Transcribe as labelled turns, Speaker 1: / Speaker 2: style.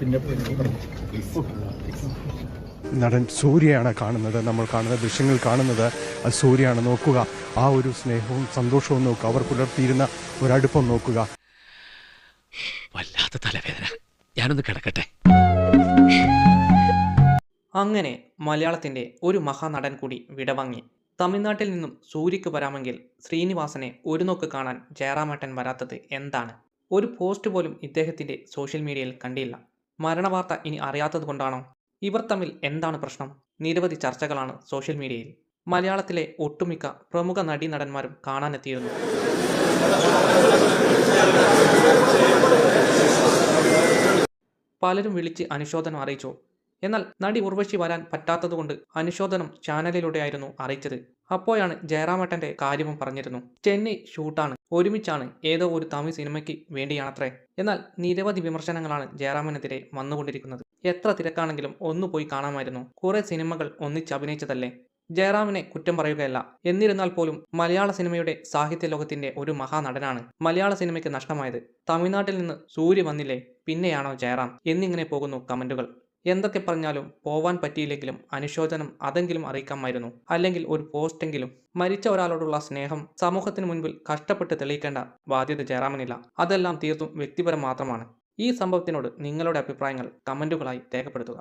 Speaker 1: പിന്നെ
Speaker 2: നടൻ സൂര്യയാണ് കാണുന്നത്. നമ്മൾ കാണുന്ന ദൃശ്യങ്ങൾ കാണുന്നത്. അത് സൂര്യയാണ് നോക്കുക. ആ ഒരു സ്നേഹവും സന്തോഷവും നോക്കുക. അവർ പുലർത്തിയിരുന്ന ഒരടുപ്പം നോക്കുക.
Speaker 3: വല്ലാത്ത തലവേദന. ഞാനൊന്ന് കിടക്കട്ടെ.
Speaker 4: അങ്ങനെ മലയാളത്തിന്റെ ഒരു മഹാനടൻ കൂടി വിടവാങ്ങി. തമിഴ്നാട്ടിൽ നിന്നും സൂര്യക്ക് വരാമെങ്കിൽ ശ്രീനിവാസനെ ഒരു നോക്ക് കാണാൻ ജയറാമേട്ടൻ വരാത്തത് എന്താണ്? ഒരു പോസ്റ്റ് പോലും ഇദ്ദേഹത്തിന്റെ സോഷ്യൽ മീഡിയയിൽ കണ്ടില്ല. മരണവാർത്ത ഇനി അറിയാത്തത് കൊണ്ടാണോ? ഇവർ തമ്മിൽ എന്താണ് പ്രശ്നം? നിരവധി ചർച്ചകളാണ് സോഷ്യൽ മീഡിയയിൽ. മലയാളത്തിലെ ഒട്ടുമിക്ക പ്രമുഖ നടീനടന്മാരും കാണാനെത്തിയിരുന്നു. പലരും വിളിച്ച് അനുശോചനം അറിയിച്ചു. എന്നാൽ നടി ഉർവശി വരാൻ പറ്റാത്തതുകൊണ്ട് അനുശോചനം ചാനലിലൂടെയായിരുന്നു അറിയിച്ചത്. അപ്പോഴാണ് ജയറാമേട്ടന്റെ കാര്യവും പറഞ്ഞിരുന്നു. ചെന്നൈ ഷൂട്ടാണ്. ഒരുമിച്ചാണ് ഏതോ ഒരു തമിഴ് സിനിമയ്ക്ക് വേണ്ടിയാണത്രേ. എന്നാൽ നിരവധി വിമർശനങ്ങളാണ് ജയറാമനെതിരെ വന്നുകൊണ്ടിരിക്കുന്നത്. എത്ര തിരക്കാണെങ്കിലും ഒന്നു പോയി കാണാമായിരുന്നു. കുറെ സിനിമകൾ ഒന്നിച്ച് അഭിനയിച്ചതല്ലേ. ജയറാമിനെ കുറ്റം പറയുകയല്ല. എന്നിരുന്നാൽ പോലും മലയാള സിനിമയുടെ സാഹിത്യ ലോകത്തിന്റെ ഒരു മഹാനടനാണ് മലയാള സിനിമയ്ക്ക് നഷ്ടമായത്. തമിഴ്നാട്ടിൽ നിന്ന് സൂര്യ വന്നില്ലേ പിന്നെയാണോ ജയറാം? എന്നിങ്ങനെ പോകുന്നു കമന്റുകൾ എന്തൊക്കെ പറഞ്ഞാലും പോവാൻ പറ്റിയില്ലെങ്കിലും അനുശോചനം അതെങ്കിലും അറിയിക്കാമായിരുന്നു. അല്ലെങ്കിൽ ഒരു പോസ്റ്റെങ്കിലും മരിച്ച ഒരാളോടുള്ള സ്നേഹം സമൂഹത്തിന് മുൻപിൽ കഷ്ടപ്പെട്ട് തെളിയിക്കേണ്ട ബാധ്യത ചേരാമെന്നില്ല അതെല്ലാം തീർത്തും വ്യക്തിപരം മാത്രമാണ്. ഈ സംഭവത്തിനോട് നിങ്ങളുടെ അഭിപ്രായങ്ങൾ കമന്റുകളായി രേഖപ്പെടുത്തുക.